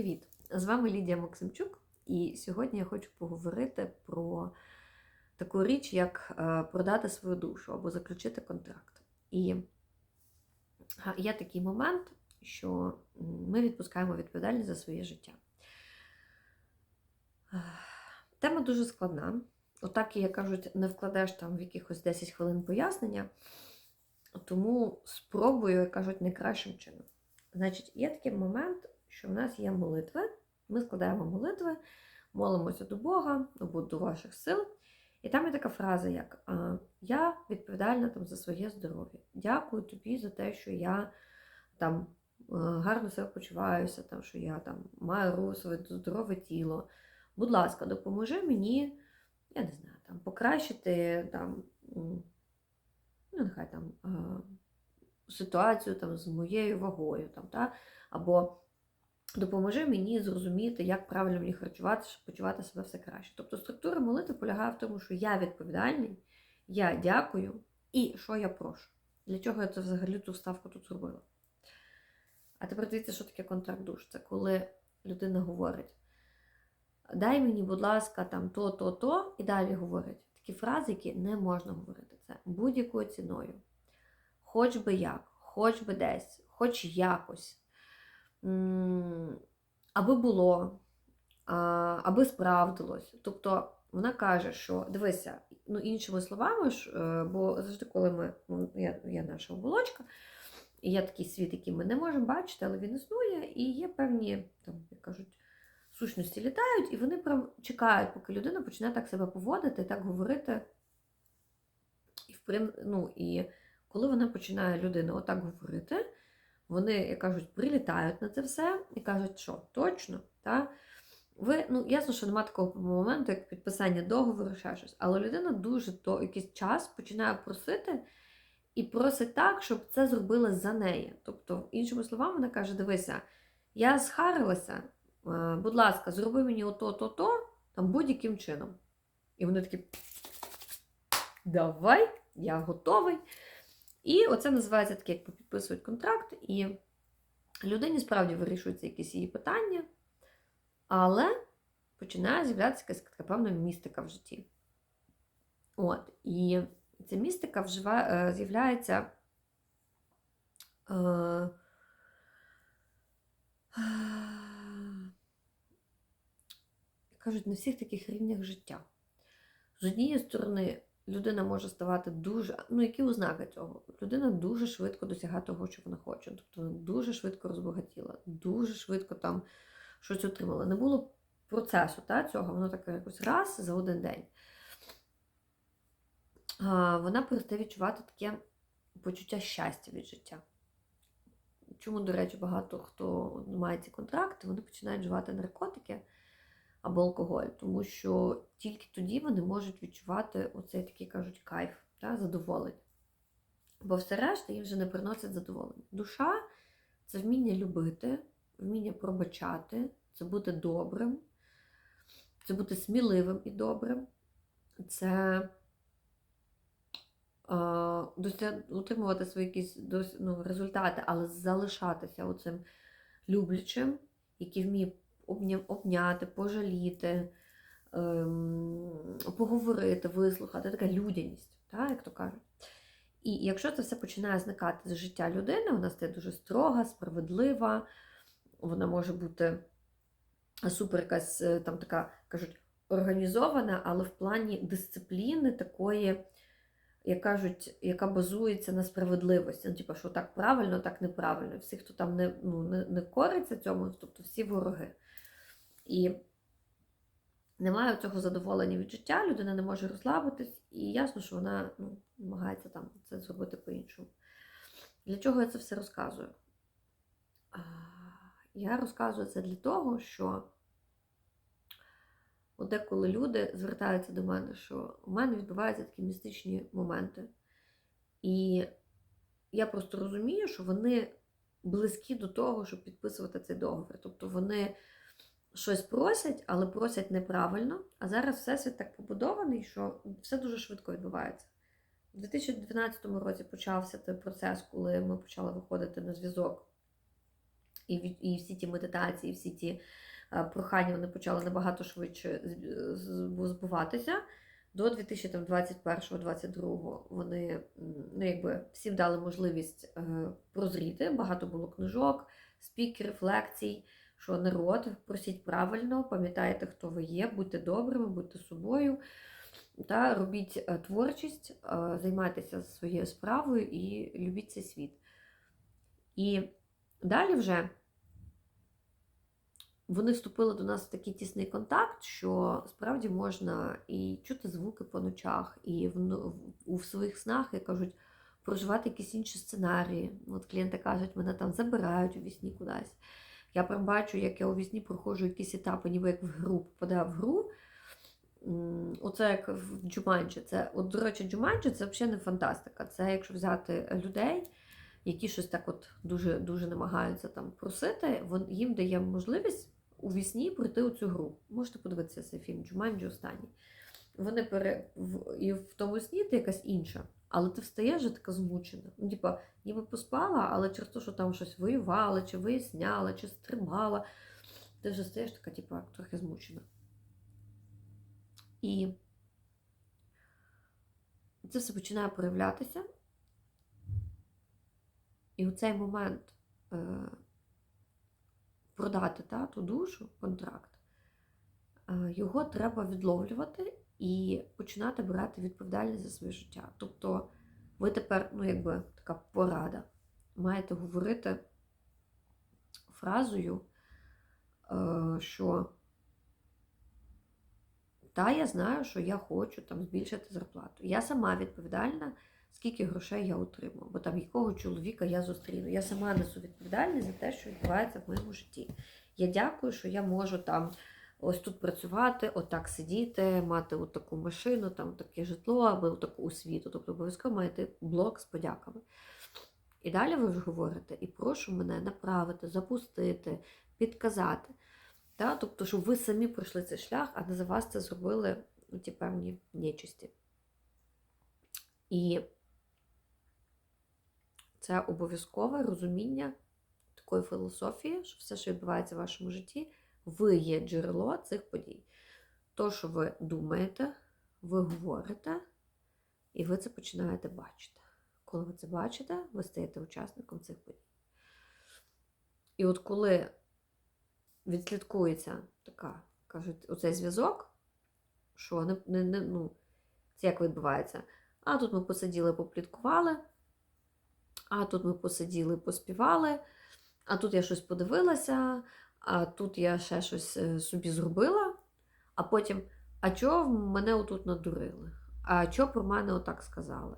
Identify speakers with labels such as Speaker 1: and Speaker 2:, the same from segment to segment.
Speaker 1: Привіт! З вами Лідія Максимчук, і сьогодні я хочу поговорити про таку річ, як е, продати свою душу або заключити контракт. І є такий момент, що ми відпускаємо відповідальність за своє життя. Тема дуже складна. Отак, як кажуть, не вкладеш там в якихось 10 хвилин пояснення, тому спробую, як кажуть, найкращим чином. Значить, є такий момент, що в нас є молитви. Ми складаємо молитви, молимося до Бога до ваших сил. І там є така фраза, як Я відповідальна там, за своє здоров'я. Дякую тобі за те, що я там е, гарно себе почуваюся, там, що я там маю своє здорове тіло. Будь ласка, допоможи мені, я не знаю, там, покращити там, ну, нехай там, е, ситуацію там, з моєю вагою. Там, та? Або допоможи мені зрозуміти, як правильно мені харчуватися, щоб почувати себе все краще. Тобто структура молитви полягає в тому, що я відповідальний, я дякую і що я прошу. Для чого я це взагалі ту ставку тут зробила? А тепер дивіться, що таке контракт душ. Це коли людина говорить: дай мені, будь ласка, там то, то, то, і далі говорить такі фрази, які не можна говорити. Це будь-якою ціною. Хоч би як, хоч би десь, хоч якось. Аби було, аби справдилось. Тобто вона каже, що дивися, ну іншими словами, е, бо завжди, коли ми, ну, є, є наша оболочка, і є такий світ, який ми не можемо бачити, але він існує, і є певні, там, як кажуть, сущності літають, і вони прям чекають, поки людина почне так себе поводити, так говорити. І, в прин- ну, і коли вона починає людина отак говорити, вони, як кажуть, прилітають на це все і кажуть, що точно, та? Ви, ну, ясно, що немає такого моменту, як підписання договору, ще щось, але людина дуже то якийсь час починає просити і просить так, щоб це зробили за неї. Тобто, іншими словами, вона каже: дивися, я схарилася, е, будь ласка, зроби мені ото, то, то, там будь-яким чином. І вони такі. Давай, я готовий. І оце називається таке, як підписують контракт, і людині справді вирішуються якісь її питання, але починає з'являтися якась така певна містика в житті. От, і ця містика вжива, е, з'являється. Е, кажуть, на всіх таких рівнях життя. З однієї сторони, людина може ставати дуже. Ну, які ознаки цього? Людина дуже швидко досягає того, що вона хоче. Тобто вона дуже швидко розбагатіла, дуже швидко там щось отримала. Не було процесу та, цього, воно таке якось раз за один день. А, Вона перестає відчувати таке почуття щастя від життя. Чому, до речі, багато хто має ці контракти, вони починають вживати наркотики або алкоголь, тому що тільки тоді вони можуть відчувати оцей такий кажуть кайф, та, задоволення. Бо все решта їм вже не приносить задоволення. Душа це вміння любити, вміння пробачати, це бути добрим, це бути сміливим і добрим, це е, утримувати свої якісь ну, результати, але залишатися оцим люблячим, який вміє обняти, пожаліти, ем, поговорити, вислухати, така людяність, так, як то кажуть. І якщо це все починає зникати з життя людини, вона стає дуже строга, справедлива, вона може бути супер якась е, там така, кажуть, організована, але в плані дисципліни такої, як кажуть, яка базується на справедливості. Ну, типу, що так правильно, так неправильно. Всі, хто там не, ну, не, не кориться цьому, тобто всі вороги. І немає цього задоволення від життя, людина не може розслабитись, і ясно, що вона ну, намагається там це зробити по-іншому. Для чого я це все розказую? Я розказую це для того, що деколи люди звертаються до мене, що у мене відбуваються такі містичні моменти. І я просто розумію, що вони близькі до того, щоб підписувати цей договір. Тобто вони щось просять, але просять неправильно. А зараз всесвіт так побудований, що все дуже швидко відбувається. У 2012 році почався той процес, коли ми почали виходити на зв'язок І, і всі ті медитації, всі ті е, прохання вони почали набагато швидше збуватися. До 2021-2022 вони ну, якби, всім дали можливість е, прозріти. Багато було книжок, спікерів, лекцій, що народ, просіть правильно, пам'ятайте, хто ви є, будьте добрими, будьте собою. Та робіть е, творчість, е, займайтеся своєю справою і любіть цей світ. І далі вже вони вступили до нас в такий тісний контакт, що справді можна і чути звуки по ночах, і в, ну- в- своїх снах, як кажуть, проживати якісь інші сценарії. От клієнти кажуть, мене там забирають у вісні кудись. Я бачу, як я у вісні проходжу якісь етапи, ніби як в гру, попадаю в гру. Оце як в Джуманджі. Це, от, до речі, Джуманджі це взагалі не фантастика. Це якщо взяти людей, які щось так от дуже, дуже намагаються там просити, їм дає можливість у вісні пройти у цю гру. Можете подивитися цей фільм Джуманджі останній. Вони пере... І в тому сні ти якась інша. Але ти встаєш вже така змучена. Ну, типа, ніби поспала, але через те, що там щось воювала, чи виясняла, чи стримала, ти вже стаєш така, типа, трохи змучена. І це все починає проявлятися. І у цей момент е, продати та, ту душу, контракт, е, його треба відловлювати і починати брати відповідальність за своє життя. Тобто ви тепер, ну якби така порада, маєте говорити фразою, е, що та я знаю, що я хочу там збільшити зарплату. Я сама відповідальна, скільки грошей я отримую, бо там якого чоловіка я зустріну. Я сама несу відповідальність за те, що відбувається в моєму житті. Я дякую, що я можу там ось тут працювати, отак сидіти, мати таку машину, там таке житло або таку освіту. Тобто обов'язково маєте блок з подяками. І далі ви вже говорите, і прошу мене направити, запустити, підказати. Та? Тобто, щоб ви самі пройшли цей шлях, а не за вас це зробили ну, ті певні нечисті. І це обов'язкове розуміння такої філософії, що все, що відбувається в вашому житті, ви є джерело цих подій. То, що ви думаєте, ви говорите, і ви це починаєте бачити. Коли ви це бачите, ви стаєте учасником цих подій. І от коли відслідкується така, кажуть, оцей зв'язок, що не, не, не, ну, це як відбувається. А тут ми посиділи, попліткували, а тут ми посиділи, поспівали, а тут я щось подивилася, а тут я ще щось е, собі зробила, а потім, а чого мене отут надурили? А чого про мене отак сказали?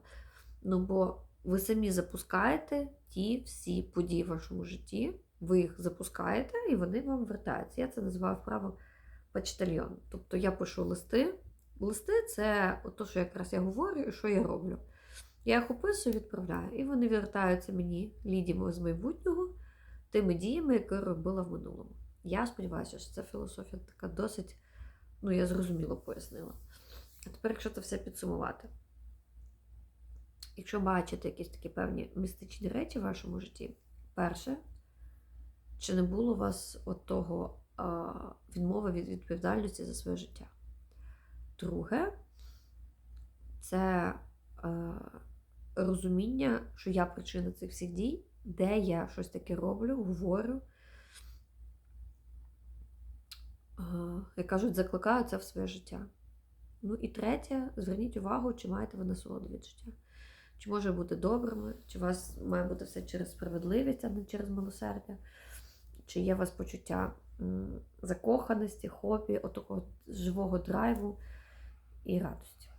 Speaker 1: Ну, бо ви самі запускаєте ті всі події в вашому житті, ви їх запускаєте, і вони вам вертаються. Я це називаю вправо почтальйон. Тобто я пишу листи. Листи це те, що якраз я говорю і що я роблю. Я їх описую, відправляю, і вони вертаються мені, лідімо з майбутнього, тими діями, які робила в минулому. Я сподіваюся, що ця філософія така досить, ну, я зрозуміло пояснила. А тепер, якщо це все підсумувати, якщо бачите якісь такі певні містичні речі в вашому житті, перше, чи не було у вас от того а, відмови від відповідальності за своє життя? Друге, це а, розуміння, що я причина цих всіх дій, де я щось таке роблю, говорю. Як кажуть, закликаю це в своє життя. Ну і третє, зверніть увагу, чи маєте ви насолоду від життя. Чи може бути добрими, чи у вас має бути все через справедливість, а не через милосердя, чи є у вас почуття закоханості, хобі, отакого живого драйву і радості.